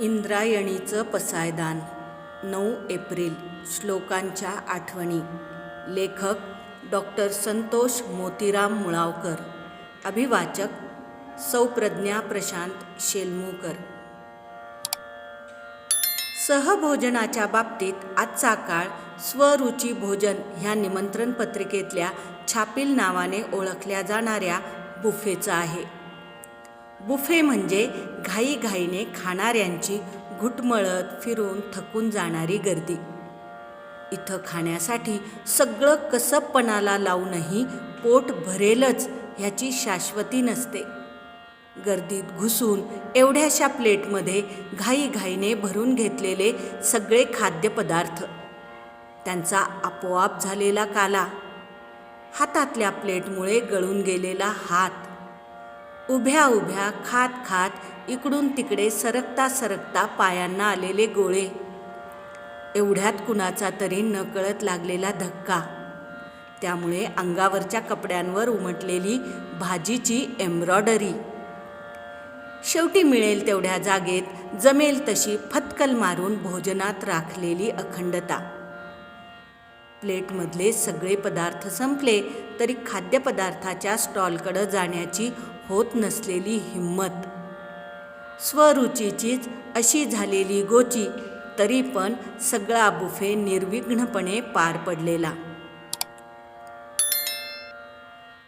इंद्रायणीचं पसायदान नऊ एप्रिल श्लोकांच्या आठवणी. लेखक डॉक्टर संतोष मोतीराम मुळावकर. अभिवाचक सौप्रज्ञा प्रशांत शेलमूकर. सहभोजनाच्या बाबतीत आजचा काळ स्वरुची भोजन ह्या निमंत्रण पत्रिकेतल्या छापील नावाने ओळखल्या जाणाऱ्या बुफेचा आहे. बुफे म्हणजे घाईघाईने खाणाऱ्यांची घुटमळत फिरून थकून जाणारी गर्दी. इथं खाण्यासाठी सगळं कसबपणाला लावूनही पोट भरेलच ह्याची शाश्वती नसते. गर्दीत घुसून एवढ्याशा प्लेटमध्ये घाईघाईने भरून घेतलेले सगळे खाद्यपदार्थ. त्यांचा आपोआप झालेला काला. हातातल्या प्लेटमुळे गळून गेलेला हात. उभ्या उभ्या खात खात इकडून तिकडे सरकता सरकता पायांना आलेले गोळे. एवढ्यात कुणाचा तरी नकळत लागलेला धक्का. त्यामुळे अंगावरच्या कपड्यांवर उमटलेली भाजीची एम्ब्रॉयडरी. शेवटी मिळेल तेवढ्या जागेत जमेल तशी फतकल मारून भोजनात राखलेली अखंडता. प्लेटमधले सगळे पदार्थ संपले तरी खाद्यपदार्थाच्या स्टॉलकडं जाण्याची होत नसलेली हिंमत स्वरुचीचीच अशी झालेली गोची तरी पण सगळा बुफे निर्विघ्नपणे पार पडलेला.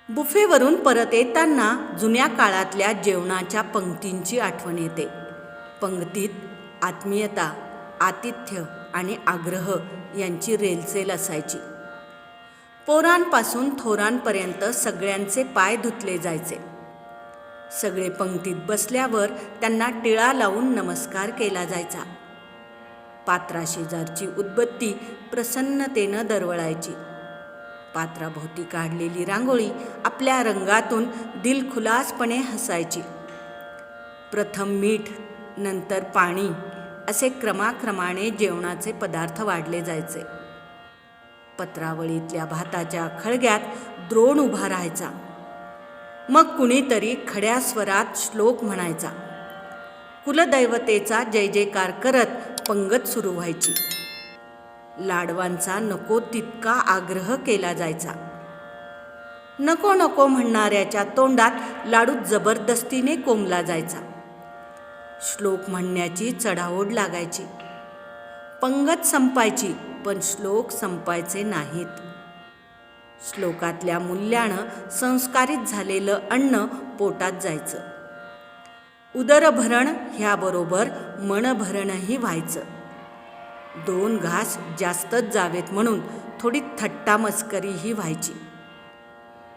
बुफेवरून परत येताना जुन्या काळातल्या जेवणाच्या पंक्तींची आठवण येते. पंक्तीत आत्मीयता आतिथ्य आणि आग्रह यांची रेलचेल असायची. पोरांपासून थोरांपर्यंत सगळ्यांचे पाय धुतले जायचे. सगळे पंक्तीत बसल्यावर त्यांना टिळा लावून नमस्कार केला जायचा. पात्राशेजारची उदबत्ती प्रसन्नतेनं दरवळायची. पात्राभोवती काढलेली रांगोळी आपल्या रंगातून दिलखुलासपणे हसायची. प्रथम मीठ नंतर पाणी असे क्रमाक्रमाने जेवणाचे पदार्थ वाढले जायचे. पत्रावळीतल्या भाताच्या खळग्यात द्रोण उभा राहायचा. मग कुणीतरी खड्या स्वरात श्लोक म्हणायचा. कुलदैवतेचा जय जयकार करत पंगत सुरू व्हायची. लाडवांचा नको तितका आग्रह केला जायचा. नको नको म्हणणाऱ्याच्या तोंडात लाडू जबरदस्तीने कोंबला जायचा. श्लोक म्हणण्याची चढाओढ लागायची. पंगत संपायची पण श्लोक संपायचे नाहीत. श्लोकातल्या मूल्यानं संस्कारित झालेलं अन्न पोटात जायचं. उदरभरण ह्याबरोबर मनभरणही व्हायचं. दोन घास जास्तच जावेत म्हणून थोडी थट्टा मस्करीही व्हायची.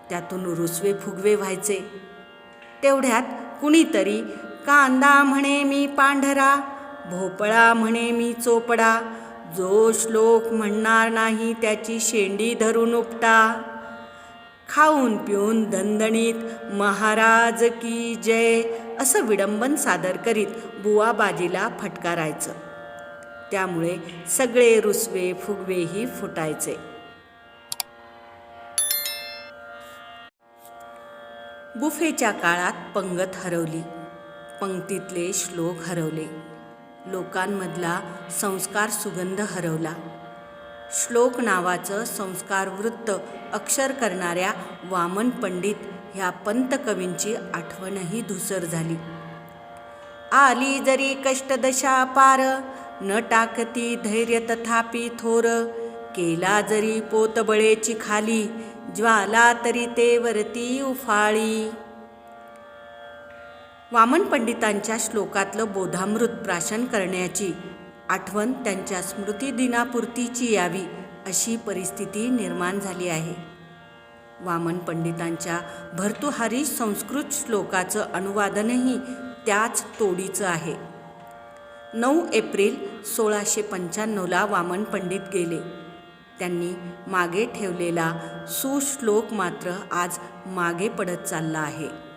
त्यातून रुसवे फुगवे व्हायचे. तेवढ्यात कुणीतरी कांदा म्हणे मी पांढरा भोपळा म्हणे मी चोपडा जो श्लोक म्हणणार नाही त्याची शेंडी धरून उपटा. खाऊन पिऊन दणदणीत महाराज की जय असं विडंबन सादर करीत बुवाबाजीला फटकारायचं. त्यामुळे सगळे रुसवे फुगवेही फुटायचे. बुफेच्या काळात पंगत हरवली. पंक्तीतले श्लोक हरवले. लोकांमधला संस्कार सुगंध हरवला. श्लोक नावाचं संस्कार वृत्त अक्षर करणाऱ्या वामन पंडित ह्या पंतकवींची आठवणही धुसर झाली. आली जरी कष्टदशा पार न टाकती धैर्य तथापि थोर केला जरी पोतबळेची खाली ज्वाला तरी ते वरती उफाळी. वामन पंडितांच्या श्लोकातलं बोधामृत प्राशन करण्याची आठवण त्यांच्या स्मृतिदिनापुरतीची यावी अशी परिस्थिती निर्माण झाली आहे. वामन पंडितांच्या भर्तुहारी संस्कृत श्लोकाचं अनुवादनही त्याच तोडीचं आहे. नऊ एप्रिल सोळाशे पंच्याण्णवला वामन पंडित गेले. त्यांनी मागे ठेवलेला सुश्लोक मात्र आज मागे पडत चालला आहे.